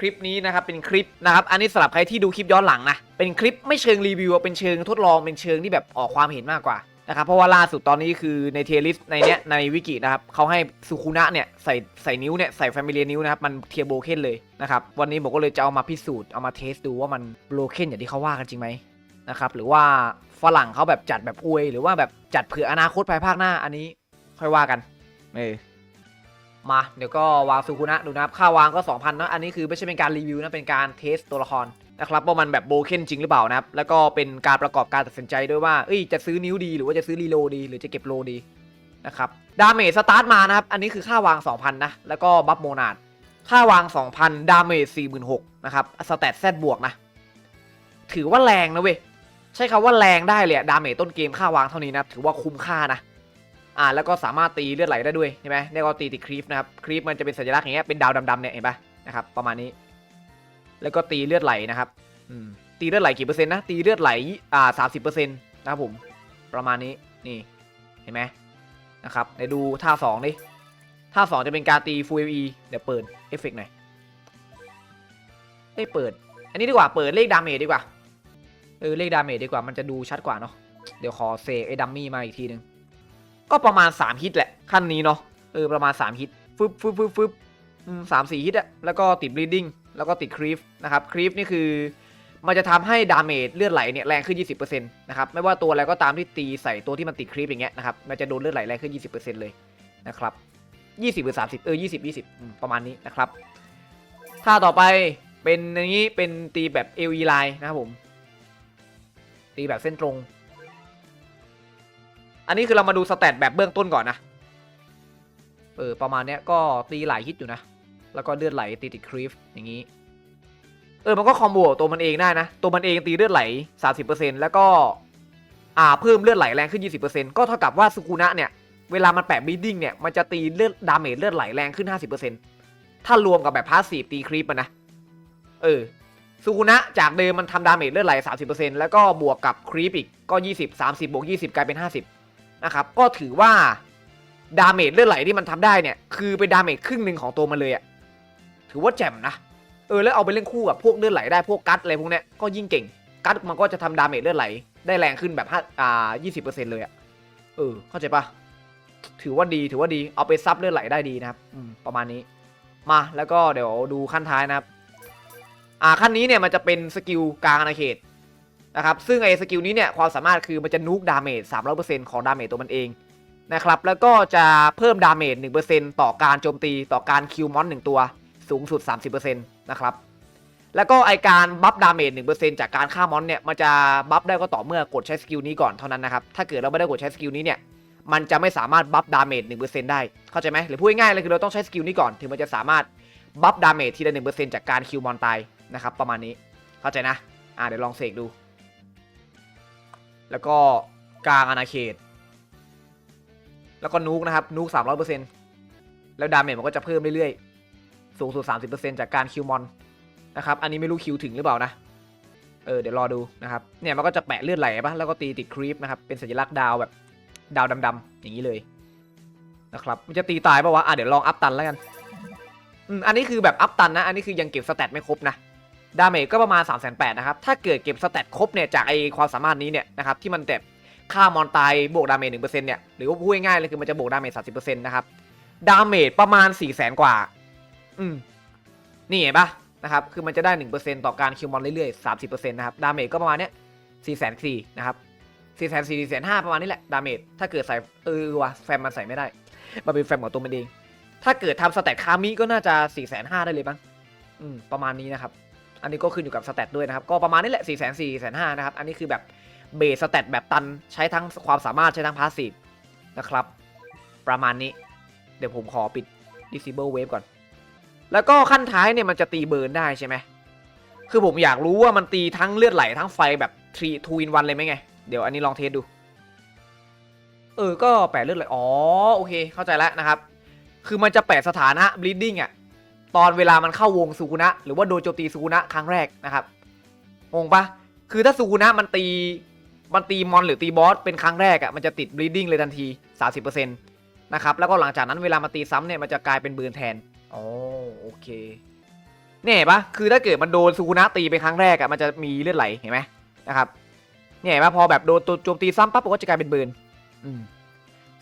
คลิปนี้นะครับเป็นคลิปนะครับอันนี้สำหรับใครที่ดูคลิปย้อนหลังนะเป็นคลิปไม่เชิงรีวิวเป็นเชิงทดลองเป็นเชิงที่แบบออกความเห็นมากกว่านะครับเพราะว่าล่าสุดตอนนี้คือในเทลิสในเนี้ยในวิกินะครับเขาให้สุคุนะเนี่ยใส่ใส่นิ้วเนี่ยใส่แฟมิเลียนิ้วนะครับมันเทียโบเคนเลยนะครับวันนี้ผมก็เลยจะเอามาพิสูจน์เอามาเทสดูว่ามันโบเคนอย่างที่เขาว่ากันจริงไหมนะครับหรือว่าฝรั่งเขาแบบจัดแบบอวย หรือว่าแบบจัดเผื่ออนาคตภายภาคหน้าอันนี้ค่อยว่ากันเออ มาเดี๋ยวก็วางซูคุนะดูนะครับค่าวางก็2,000นะอันนี้คือไม่ใช่เป็นการรีวิวนะเป็นการเทสตัวละครนะครับว่ามันแบบโบเคนจริงหรือเปล่านะครับแล้วก็เป็นการประกอบการตัดสินใจด้วยว่าเอ้ยจะซื้อนิ้วดีหรือว่าจะซื้อรีโลดี หรือจะเก็บโลดีนะครับดาเมจสตาร์ทมานะครับอันนี้คือค่าวาง 2,000นะแล้วก็บัฟโมนาดค่าวาง 2,000 ดาเมจ46,000นะครับสแตทแซดบวกนะถือว่าแรงนะเว้ยใช้คำว่าแรงได้เลยดาเมจต้นเกมค่าวางเท่านี้นะถือว่าคุ้มค่านะ อ่าแล้วก็สามารถตีเลือดไหลได้ด้วยใช่ไหมได้ก็ตีติครีฟนะครับครีฟมันจะเป็นสัญลักษณ์อย่างเงี้ยเป็นดาวดำๆเนี่ยเห็นปะนะครับประมาณนี้ แล้วก็ตีเลือดไหลนะครับอืมตีเลือดไหลกี่เปอร์เซ็นต์นะตีเลือดไหลอ่าสามสิบเปอร์เซ็นต์นะครับผมประมาณนี้นี่เห็นไหมนะครับเดี๋ยวดูท่าสองดิท่าสองจะเป็นการตีฟูเอเดี๋ยวเปิดเอฟเฟกต์หน่อยเอ้เปิด อันนี้ดีกว่าเปิดเลขดาเมจดีกว่าเออเลขดาเมจดีกว่ามันจะดูชัดกว่าเนาะเดี๋ยวขอเซฟไอ้ดัมมี่มาอีกทีนึง ก็ประมาณ 3 ฮิตแหละ ขั้นนี้เนาะเออประมาณ 3 ฮิตฟึบฟึบฟึบฟึบสามสี่ฮิตอะแล้วก็ติดบลีดิ้งแล้วก็ติดครีฟนะครับครีฟนี่คือมันจะทำให้ดาเมจเลือดไหลเนี่ยแรงขึ้น 20%นะครับไม่ว่าตัวอะไรก็ตามที่ตีใส่ตัวที่มันติดครีฟอย่างเงี้ยนะครับมันจะโดนเลือดไหลแรงขึ้น 20%เลยนะครับ20หรือ30 เออ 20 20 ประมาณนี้นะครับถ้าต่อไปเป็นอย่างนี้เป็นตีแบบเอลีไลน์นะครับผม ตีแบบเส้นตรง อันนี้คือเรามาดูสแตทแบบเบื้องต้นก่อนนะ เออ ประมาณเนี้ยก็ตีหลายฮิตอยู่นะ แล้วก็เลือดไหลตีติดครีฟอย่างนี้ เออ มันก็คอมโบตัวมันเองได้นะ ตัวมันเองตีเลือดไหล 30%แล้วก็ อ่า เพิ่มเลือดไหลแรงขึ้น 20%ก็เท่ากับว่าสุกุนะเนี่ย เวลามันแปะบีดิ้งเนี่ย มันจะตีเลือดดาเมจเลือดไหลแรงขึ้น 50%ถ้ารวมกับแบบพาสซีฟตีครีปมันนะ เออสุกุนะจากเดิมมันทำดาเมจเลือดไหล 30%แล้วก็บวกกับครีปอีกก็ 20 30บวก20 กลายเป็น 50 นะครับ ก็ถือว่าดาเมจเลือดไหลที่มันทำได้เนี่ย คือเป็นดาเมจครึ่งหนึ่งของตัวมันเลยอะถือว่าแจ่มนะ เออแล้วเอาไปเล่นคู่กับพวกเลือดไหลได้พวกกัดอะไรพวกเนี้ยก็ยิ่งเก่ง กัดมันก็จะทำดาเมจเลือดไหล ได้แรงขึ้นแบบห้าอ่ายี่สิบเปอร์เซ็นต์เลยอะเออ เข้าใจปะถือว่าดีถือว่าดีเอาไปซับเลือดไหลได้ดีนะครับอืมประมาณนี้มาแล้วก็เดี๋ยวดูขั้นท้ายนะครับ อ่าขั้นนี้เนี่ยมันจะเป็นสกิลกลางอาณาเขต นะครับซึ่งไอ้สกิลนี้เนี่ยความสามารถคือมันจะนูกดาเมจ300%ของดาเมจตัวมันเองนะครับแล้วก็จะเพิ่มดาเมจ1%ต่อการโจมตีต่อการคิวมอน1ตัวสูงสุด 30%นะครับแล้วก็ไอการบัฟดาเมจ1%จากการฆ่ามอนเนี่ยมันจะบัฟได้ก็ต่อเมื่อกดใช้สกิลนี้ก่อนเท่านั้นนะครับถ้าเกิดเราไม่ได้กดใช้สกิลนี้เนี่ยมันจะไม่สามารถบัฟดาเมจ1%ได้เข้าใจไหมหรือพูดง่ายๆเลยคือเราต้องใช้สกิลนี้ก่อนถึงมันจะสามารถบัฟดาเมจทีละ1%จากการคิวมอนตายนะครับประมาณนี้เข้าใจนะอ่าเดี๋ยวลองเสกดู แล้วก็กลางอาณาเขต แล้วก็นูกนะครับนูก300%แล้วดาเมจมันก็จะเพิ่มเรื่อยๆ สูงสุด30%จากการคิวมอนนะครับ อันนี้ไม่รู้คิวถึงหรือเปล่านะ เออเดี๋ยวรอดูนะครับ เนี่ยมันก็จะแปะเลือดไหลปะแล้วก็ตีติดครีปนะครับ เป็นสัญลักษณ์ดาวแบบดาวดำๆอย่างนี้เลยนะครับ มันจะตีตายปะวะ อะเดี๋ยวลองอัพตันแล้วกัน อืมอันนี้คือแบบอัพตันนะ อันนี้คือยังเก็บสแตทไม่ครบนะ ดาเมจก็ประมาณ 3 8 0 0 0นะครับ ถ้าเกิดเก็บสแตทครบเนี่ยจากไอความสามารถนี้เนี่ยนะครับที่มันแบบฆ่ามอนตายบวกดาเมจ1%เนี่ยหรือว่าพูดง่ายๆเลยคือมันจะบวกดาเมจ30%นต์นะครับดาเมจประมาณ4 0 0 0 0 0กว่า อืม นี่เห็นปะนะครับ คือมันจะได้1%ต่อการคิวมอนเรื่อยๆ30%นต์นะครับ ดาเมจก็ประมาณเนี้ย4 4 0 0 0นสี่นะครับ4 4 0 0 0 4 5 0 0ประมาณนี้แหละ ดาเมจ ถ้าเกิดใส่เออวะแฟมมันใส่ไม่ได้ มันเป็นแฟมของตัวมันเอง ถ้าเกิดทำสแตทคามิก็น่าจะ4 5 0 0 0ได้เลยบ้างอืม ประมาณนี้นะครับ อันนี้ก็ขึ้นอยู่กับสแตทด้วยนะครับ ก็ประมาณนี้แหละ4 4 0 0 0 4 5 0 0นะครับ อันนี้คือแบบเบสสแตทแบบตันใช้ทั้งความสามารถใช้ทั้งพาสซีฟนะครับ ประมาณนี้ เดี๋ยวผมขอปิด disable wave ก่อน แล้วก็ขั้นท้ายเนี่ยมันจะตีเบิร์นได้ใช่ไหม คือผมอยากรู้ว่ามันตีทั้งเลือดไหลทั้งไฟแบบ3 2 in 1เลยไหมไง เดี๋ยวอันนี้ลองเทสดู เออ ก็แปะเลือดไหล อ๋อ โอเค เข้าใจแล้วนะครับ คือมันจะแปะสถานะ bleeding อะ ตอนเวลามันเข้าวงสุกุนะ หรือว่าโดนโจมตีสุกุนะครั้งแรกนะครับงงปะคือถ้าสุกุนะมันตีมันตีมอนหรือตีบอสเป็นครั้งแรกอะ่ะมันจะติด bleeding เลยทันที 30%นะครับแล้วก็หลังจากนั้นเวลามาตีซ้ำเนี่ยมันจะกลายเป็นเบือนแทนอ๋อโอเคเนี่ยเห็นปะคือถ้าเกิดมันโดนซูคุนะตีไปครั้งแรกอะมันจะมีเลือดไหลเห็นไหมนะครับเนี่ยเห็นปะพอแบบโดนตัวโจมตีซ้ำปั๊บมันก็จะกลายเป็นเบิร์นอืม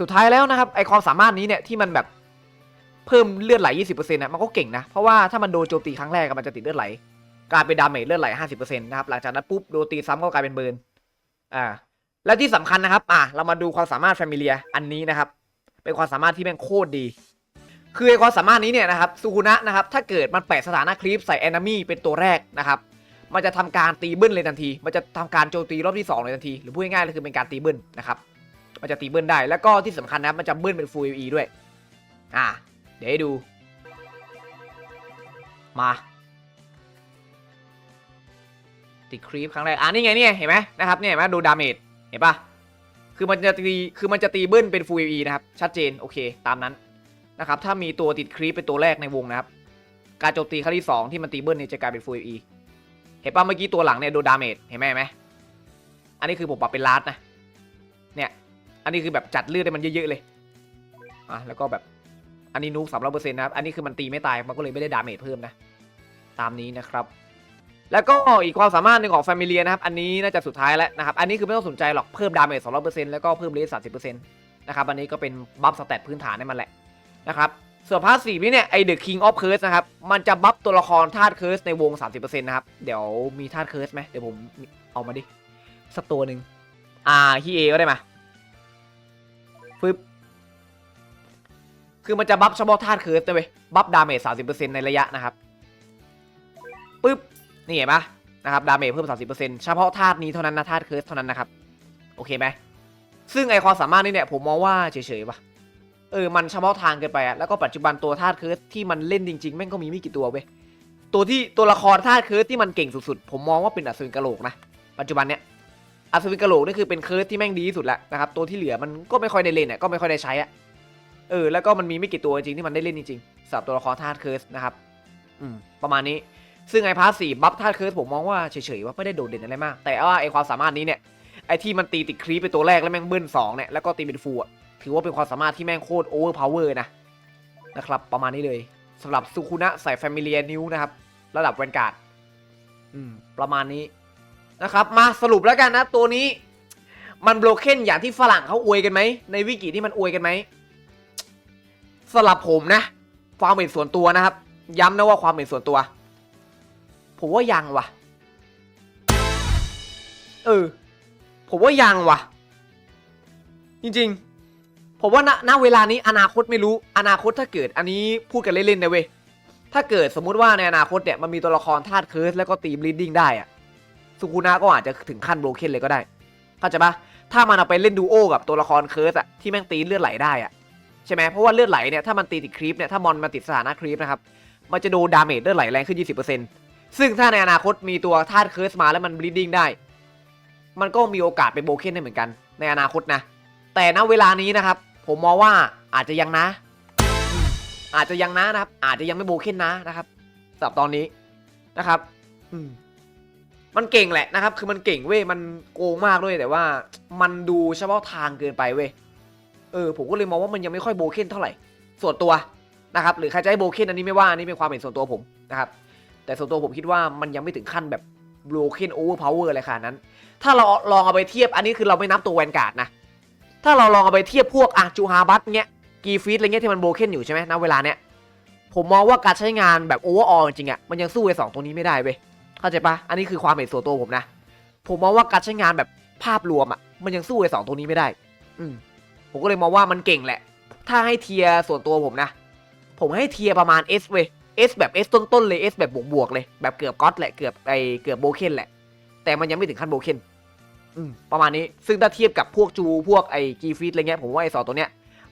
สุดท้ายแล้วนะครับไอความสามารถนี้เนี่ยที่มันแบบ เพิ่มเลือดไหล 20%นะมันก็เก่งนะ เพราะว่าถ้ามันโดนโจมตีครั้งแรกมันจะติดเลือดไหลกลายเป็นดาเมจเลือดไหล 50%นะครับ หลังจากนั้นปุ๊บโดนตีซ้ำก็กลายเป็นเบิร์นอ่าและที่สำคัญนะครับ อะ เรามาดูความสามารถแฟมิเลียอันนี้นะครับ เป็นความสามารถที่แม่งโคตรดี คือไอความสามารถนี้เนี่ยนะครับซูคุนะนะครับ ถ้าเกิดมันแปะสถานะคลิปใส่แอนามีเป็นตัวแรกนะครับ มันจะทำการตีเบิ้ลเลยทันที มันจะทำการโจมตีรอบที่2เลยทันที หรือพูดง่ายๆเลยคือเป็นการตีเบิ้ลนะครับ มันจะตีเบิ้ลได้ แล้วก็ที่สำคัญนะ มันจะเบิ้ลเป็น full AE ด้วย อะเดี๋ยวให้ดู มา ติดครีปครั้งแรก อะนี่ไงนี่ไงเห็นไหมนะครับเนี่ยเห็นไหมดูดาเมจ เห็นปะคือมันจะตี คือมันจะตีเบิ้ลเป็น full AE นะครับ ชัดเจน โอเค ตามนั้น นะครับ ถ้ามีตัวติดครีปเป็นตัวแรกในวงนะครับ การโจมตีครั้งที่ 2 ที่มันตีเบิ้ลเนี่ยจะกลายเป็น full AE เห็นปะเมื่อกี้ตัวหลังเนี่ยโดนดาเมจ เห็นไหมเห็นไหมอันนี้คือผมปรับเป็นลาดนะ เนี่ย อันนี้คือแบบจัดเลือดให้มันเยอะๆเลย อะ แล้วก็แบบ อันนี้นูกสามร้อยเปอร์เซ็นต์นะครับ อันนี้คือมันตีไม่ตาย มันก็เลยไม่ได้ดาเมจเพิ่มนะ ตามนี้นะครับ แล้วก็อีกความสามารถหนึ่งของ Familia นะครับ อันนี้น่าจะสุดท้ายแล้วนะครับ อันนี้คือไม่ต้องสนใจหรอก เพิ่มดาเมจ200%แล้วก็เพิ่มเลส30%นะครับอันนี้ก็เป็นบัฟสเตตพื้นฐานให้มันแหละนะครับ ส่วนพาร์ทสี่นี่เนี่ยไอเดอะคิงออฟเคิร์สนะครับ มันจะบัฟตัวละครธาตุเคิร์สในวง 30%นะครับ เดี๋ยวมีธาตุเคิร์สไหมเดี๋ยวผมเอามาดิสักตัวหนึ่งอ่าฮีเอก็ได้มาฟึบ คือมันจะบัฟเฉพาะธาตุเคิร์สนะเว้ยบัฟดาเมจ30%ในระยะนะครับปึ๊บนี่เห็นปะนะครับดาเมจเพิ่ม30%เฉพาะธาตุนี้เท่านั้นนะธาตุเคิร์สเท่านั้นนะครับโอเคไหมซึ่งไอความสามารถนี้เนี่ยผมมองว่าเฉยๆปะเออมันเฉพาะทางเกินไปอะแล้วก็ปัจจุบันตัวธาตุเคิร์สที่มันเล่นจริงๆแม่งก็มีไม่กี่ตัวเว้ยตัวที่ตัวละครธาตุเคิร์สที่มันเก่งสุดๆผมมองว่าเป็นอัศวินกะโหลกนะปัจจุบันเนี่ยอัศวินกะโหลกนี่คือเป็นเคิร์สที่แม่งดีที่สุดแล้วนะครับตัวที่เหลือมันก็ไม่ค่อยได้เล่นอะก็ไม่ค่อยได้ใช้อะ ออแล้วก็มันมีไม่กี่ตัวจริงที่มันได้เล่นจริงๆสำหรับตัวละครธาตุเคิร์สนะครับอืมประมาณนี้ซึ่งไอพาร์ทสี่บัฟธาตุเคิร์สผมมองว่าเฉยๆว่าไม่ได้โดดเด่นอะไรมาก แต่ว่าไอความสามารถนี้เนี่ยไอที่มันตีติดครีปเป็นตัวแรกแล้วแม่งเบิ้ลสองเนี่ยแล้วก็ตีเป็นฟูอะถือว่าเป็นความสามารถที่แม่งโคตรโอเวอร์พาวเวอร์นะนะครับประมาณนี้เลยสำหรับซูคุนะใส่แฟมิเลียนิวนะครับระดับแวนการ์ดอืมประมาณนี้นะครับมาสรุปแล้วกันนะตัวนี้ มันโบรเคนอย่างที่ฝรั่งเขาอวยกันไหมในวิกิที่มันอวยกันไหม สำหรับผมนะ ความเห็นส่วนตัวนะครับ ย้ำนะว่าความเห็นส่วนตัว ผมว่ายังวะเออ ผมว่ายังวะจริงๆ ผมว่าณณเวลานี้อนาคตไม่รู้ อนาคตถ้าเกิด อันนี้พูดกันเล่นๆนะเว้ยถ้าเกิดสมมุติว่าในอนาคตเนี่ยมันมีตัวละครธาตุเคิร์สแล้วก็ตีบลีดดิ้งได้อะสุกุนะก็อาจจะถึงขั้นโบรเคนเลยก็ได้เข้าใจปะถ้ามันเอาไปเล่นดูโอกับตัวละครเคิร์สอะที่แม่งตีเลือดไหลได้อะ ใช่ไหมเพราะว่าเลือดไหลเนี่ยถ้ามันตีติดครีปเนี่ยถ้ามอนมันติดสถานะครีปนะครับมันจะโดนดาเมจเลือดไหลแรงขึ้น 20%ซึ่งถ้าในอนาคตมีตัวธาตุเคิร์สมาแล้วมันบลีดดิ้งได้ มันก็มีโอกาสเป็นโบเคนได้เหมือนกัน ในอนาคตนะ แต่ณเวลานี้นะครับ ผมมองว่าอาจจะยังนะ อาจจะยังนะนะครับ อาจจะยังไม่โบเคนนะนะครับสำหรับตอนนี้นะครับมันเก่งแหละนะครับ คือมันเก่งเว้ยมันโกงมากด้วยแต่ว่า มันดูเฉพาะทางเกินไปเว้ย เออผมก็เลยมองว่ามันยังไม่ค่อยโบเคนเท่าไหร่ส่วนตัวนะครับหรือใครจะให้โบเคนอันนี้ไม่ว่าอันนี้เป็นความเห็นส่วนตัวผมนะครับแต่ส่วนตัวผมคิดว่ามันยังไม่ถึงขั้นแบบโบเคนโอเวอร์พาวเวอร์อะไรขนาดนั้น ถ้าเราลองเอาไปเทียบอันนี้คือเราไม่นับตัวแวนการ์ดนะถ้าเราลองเอาไปเทียบพวกอะจูฮาบัตเงี้ยกีฟีดอะไรเงี้ยที่มันโบเคนอยู่ใช่ไหมณเวลาเนี้ยผมมองว่าการใช้งานแบบโอเวอร์ออลจริงอะมันยังสู้ไอ้สองตัวนี้ไม่ได้เว้ยเข้าใจปะอันนี้คือความเห็นส่วนตัวผมนะ ผมมองว่าการใช้งานแบบภาพรวมอะมันยังสู้ไอ้สองตัวนี้ไม่ได้ อืม ผมก็เลยมองว่ามันเก่งแหละ ถ้าให้เทียส่วนตัวผมนะ ผมให้เทียประมาณ S เว้ย S แบบ S ต้นๆเลย S แบบบวกๆเลย แบบเกือบก๊อตแหละ เกือบไอเกือบโบเคนแหละ แต่มันยังไม่ถึงขั้นโบเคนอืมประมาณนี้ ซึ่งถ้าเทียบกับพวกจูพวกไอกีฟีดอะไรเงี้ย ผมว่าไอสอตัวเนี้ย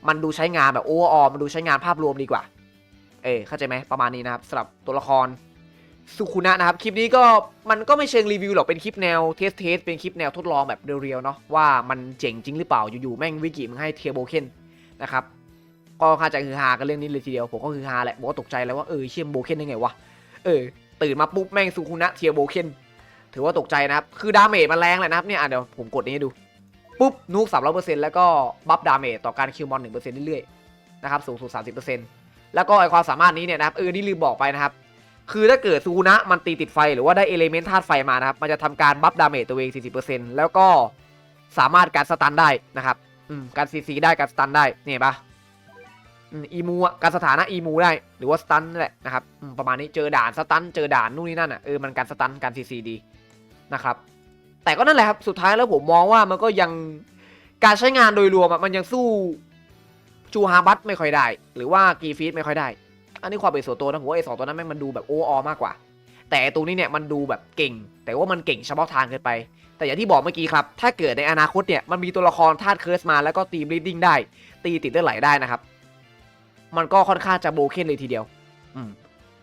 มันดูใช้งานแบบโอเวอร์ออมันดูใช้งานภาพรวมดีกว่า เออเข้าใจไหมประมาณนี้นะครับสำหรับตัวละคร สุคุนะนะครับ คลิปนี้ก็มันก็ไม่เชิงรีวิวหรอก เป็นคลิปแนวเทสเทสเป็นคลิปแนวทดลองแบบเรียวๆเนาะว่ามันเจ๋งจริงหรือเปล่าอยู่ๆแม่งวิกิมึงให้เทียโบเคนนะครับก็ค่าใจคือฮากันเรื่องนี้เลยทีเดียว ผมก็คือฮาแหละผมก็ตกใจแล้วว่าเออเชี่ยมโบเคนได้ไงวะเออตื่นมาปุ๊บแม่งสุคุนะเทียโบเคนถือว่าตกใจนะครับ คือดาเมจมันแรงเลยนะครับเนี่ยเดี๋ยวผมกดนี้ดูปุ๊บนูกสามร้อยเปอร์เซ็นต์แล้วก็บัฟดาเมจต่อการคิวมอนหนึ่งเปอร์เซ็นต์เรื่อยๆนะครับสูงสุดสามสิบเปอร์เซ็นต์แล้วก็ไอความสามารถนี้เนี่ยนะครับเออนี่ลืมบอกไปนะครับ คือถ้าเกิดซูนะมันตีติดไฟหรือว่าได้เอลเมนต์ธาตุไฟมานะครับ มันจะทำการบัฟดาเมจตัวเอง 40%แล้วก็สามารถการสตันได้นะครับอืมการซีซีได้การสตันได้เนี่เห็นปะอีมูอะการสถานะอีมูได้หรือว่าสตันแหละนะครับประมาณนี้เจอด่านสตันเจอด่านนู่นนี่นั่นอะเออมันการสตันการซีซีดีนะครับแต่ก็นั่นแหละครับสุดท้ายแล้วผมมองว่ามันก็ยังการใช้งานโดยรวมมันยังสู้จูฮาบัตไม่ค่อยได้ หรือว่ากีฟีดไม่ค่อยได้ อันนี้ความเป็นส่วนตัวนะผมว่าไอ้สองตัวนั้นแม่งมันดูแบบโอออมากกว่า แต่ตัวนี้เนี่ยมันดูแบบเก่ง แต่ว่ามันเก่งเฉพาะทางเกินไป แต่อย่างที่บอกเมื่อกี้ครับ ถ้าเกิดในอนาคตเนี่ยมันมีตัวละครธาตุเคิร์สมาแล้วก็ตีบลีดดิ้งได้ ตีติดเลือดไหลได้นะครับ มันก็ค่อนข้างจะโบเคนเลยทีเดียว อืม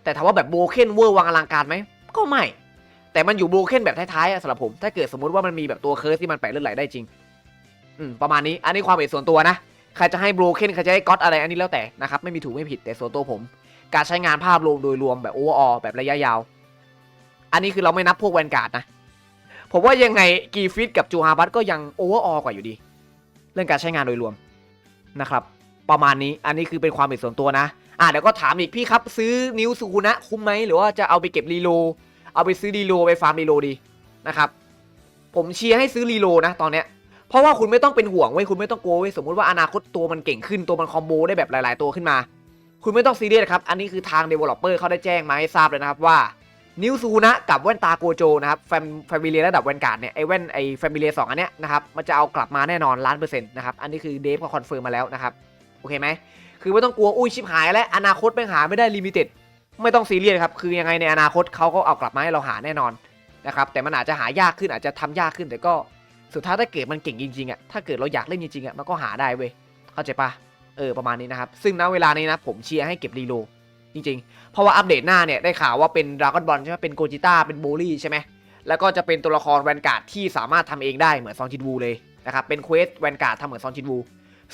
แต่ถามว่าแบบโบเคนเวอร์วังอลังการไหมก็ไม่ แต่มันอยู่โบเคนแบบท้ายๆอะสำหรับผม ถ้าเกิดสมมติว่ามันมีแบบตัวเคิร์สที่มันแปะเลือดไหลได้จริง อืมประมาณนี้ อันนี้ความเห็นส่วนตัวนะ ใครจะให้โบเคนใครจะให้ก็อตอะไรอันนี้แล้วแต่นะครับไม่มีถูกไม่ผิดแต่ส่วนตัวผม การใช้งานภาพรวมโดยรวมแบบโอเวอร์ออแบบระยะยาว อันนี้คือเราไม่นับพวกแวนการ์ดนะ ผมว่ายังไงกีฟิตกับจูฮาบัตก็ยังโอเวอร์ออกว่าอยู่ดี เรื่องการใช้งานโดยรวมนะครับ ประมาณนี้อันนี้คือเป็นความเห็นส่วนตัวนะอะเดี๋ยวก็ถามอีกพี่ครับซื้อนิ้วสุกุนะคุ้มไหมหรือว่าจะเอาไปเก็บรีโลเอาไปซื้อรีโลไปฟาร์มรีโลดีนะครับผมเชียร์ให้ซื้อรีโลนะตอนเนี้ย เพราะว่าคุณไม่ต้องเป็นห่วงเว้ยคุณไม่ต้องกลัวเว้ยสมมติว่าอนาคตตัวมันเก่งขึ้นตัวมันคอมโบได้แบบหลาย ๆ ตัวขึ้นมา คุณไม่ต้องซีเรียสครับ อันนี้คือทาง Developer เขาได้แจ้งมาให้ทราบเลยนะครับว่านิวซูนะกับแว่นตาโกโจนะครับแฟมแฟมิเลียระดับแวนการ์ดเนี่ยไอแว่นไอแฟมิเลียสองอันเนี้ยนะครับมันจะเอากลับมาแน่นอนล้านเปอร์เซ็นต์นะครับอันนี้คือเดฟเขาคอนเฟิร์มมาแล้วนะครับโอเคไหมคือไม่ต้องกลัวอุ้ยชิบหายแล้วอนาคตไม่งหาไม่ได้ลิมิเต็ดไม่ต้องซีเรียสครับคือยังไงในอนาคตเขาก็เอากลับมาให้เราหาแน่นอนนะครับแต่มันอาจจะหายากขึ้นอาจจะทำยากขึ้นแต่ก็ สุดท้ายถ้าเกิดมันเก่งจริงๆอะถ้าเกิดเราอยากเล่นจริงๆอะมันก็หาได้เว้ยเข้าใจปะเออประมาณนี้นะครับซึ่งณเวลานี้นะผมเชียร์ให้เก็บรีโลจริงๆ เพราะว่าอัปเดตหน้าเนี่ยได้ข่าวว่าเป็นดราก้อนบอลใช่ไหมเป็นโกจิต้าเป็นโบลี่ใช่ไหมแล้วก็จะเป็นตัวละครแวนการ์ดที่สามารถทำเองได้เหมือนซองจินวูเลยนะครับเป็นเควสแวนการ์ดทำเหมือนซองจินวู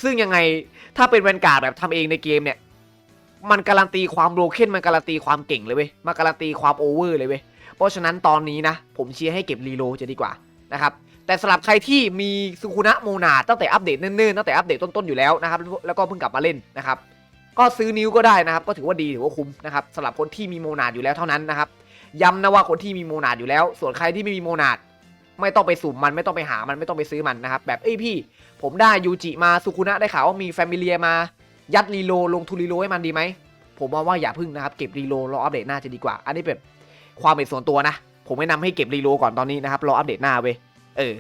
ซึ่งยังไงถ้าเป็นแวนการ์ดแบบทำเองในเกมเนี่ยมันการันตีความโบรเคนมันการันตีความเก่งเลยเว้ยมันการันตีความโอเวอร์เลยเว้ยเพราะฉะนั้นตอนนี้นะผมเชียร์ให้เก็บรีโลจะดีกว่านะครับ แต่สำหรับใครที่มีสุคุนะโมนาตั้งแต่อัปเดตเนิ่นๆตั้งแต่อัปเดตต้นๆอยู่แล้วนะครับแล้วก็เพิ่งกลับมาเล่นนะครับก็ซื้อนิ้วก็ได้นะครับ ก็ถือว่าดีถือว่าคุ้มนะครับสำหรับคนที่มีโมนาอยู่แล้วเท่านั้นนะครับย้ำนะว่าคนที่มีโมนาอยู่แล้ว ส่วนใครที่ไม่มีโมนาไม่ต้องไปสุ่มมันไม่ต้องไปหามันไม่ต้องไปซื้อมันนะครับแบบเอ้ยพี่ ผมได้ยูจิมาสุคุนะได้ข่าวว่ามีแฟมิเลียมา ยัดรีโลลงทุรีโลให้มันดีไหมผมมองว่าอย่าพึ่งนะครับเก็บรีโลรออัปเดตหน้าจะดีกว่า อันนี้เป็นความเป็นส่วนตัวนะ ผมแนะนำให้เก็บรีโลก่อนตอนนี้นะครับรออัปเดตหน้าเว้ย เออ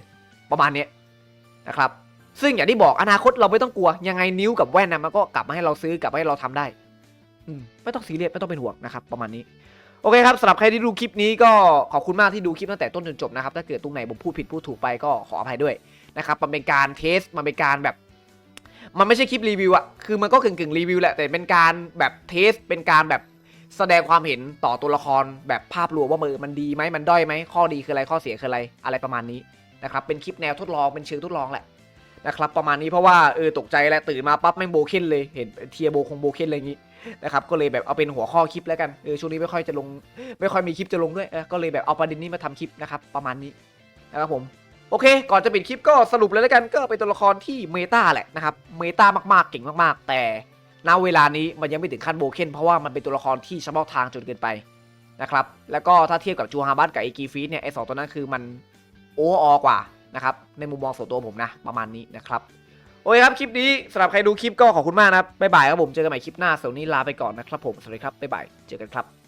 ประมาณนี้นะครับ ซึ่งอย่างที่บอกอนาคตเราไม่ต้องกลัว ยังไงนิ้วกับแว่นนะมันก็กลับมาให้เราซื้อกลับมาให้เราทำได้ อืมไม่ต้องซีเรียสไม่ต้องเป็นห่วงนะครับ ประมาณนี้โอเคครับสำหรับใครที่ดูคลิปนี้ก็ขอบคุณมากที่ดูคลิปตั้งแต่ต้นจนจบนะครับถ้าเกิดตรงไหนผมพูดผิดพูดถูกไปก็ขออภัยด้วยนะครับมันเป็นการเทสมันเป็นการแบบ มันไม่ใช่คลิปรีวิวอะคือมันก็กึ่งกึ่งรีวิวแหละแต่เป็นการแบบเทสเป็นการแบบแสดงความเห็นต่อตัวละครแบบภาพรวมว่ามือมันดีไหมมันด้อยไหมข้อดีคืออะไรข้อเสียคืออะไรอะไรประมาณนี้ นะครับเป็นคลิปแนวทดลองเป็นเชิงทดลองแหละนะครับประมาณนี้เพราะว่าเออตกใจแล้วตื่นมาปั๊บแม่งโบเคนเลยเห็นเทียโบคงโบเคนอะไรอย่างงี้นะครับก็เลยแบบเอาเป็นหัวข้อคลิปแล้วกันเออช่วงนี้ไม่ค่อยจะลงไม่ค่อยมีคลิปจะลงด้วยก็เลยแบบเอาประเด็นนี้มาทำคลิปนะครับประมาณนี้นะครับผมโอเค ก่อนจะปิดคลิปก็สรุปเลยแล้วกันก็เป็นตัวละครที่เมตาแหละนะครับเมตามากๆเก่งมากๆ แต่ณเวลานี้มันยังไม่ถึงขั้นโบเคนเพราะว่ามันเป็นตัวละครที่เฉพาะทางจนเกินไปนะครับแล้วก็ถ้าเทียบกับจูฮาบัตกับไอกีฟีเนี่ยไอสองตัวนั้นคือมัน โอเวอร์ออกว่านะครับ ในมุมมองส่วนตัวผมนะ ประมาณนี้นะครับ โอเคครับ คลิปนี้สำหรับใครดูคลิปก็ขอบคุณมากนะครับบ๊ายบายครับผม เจอกันใหม่คลิปหน้าสวันนี้ลาไปก่อนนะครับผม สวัสดีครับบ๊ายบายเจอกันครับ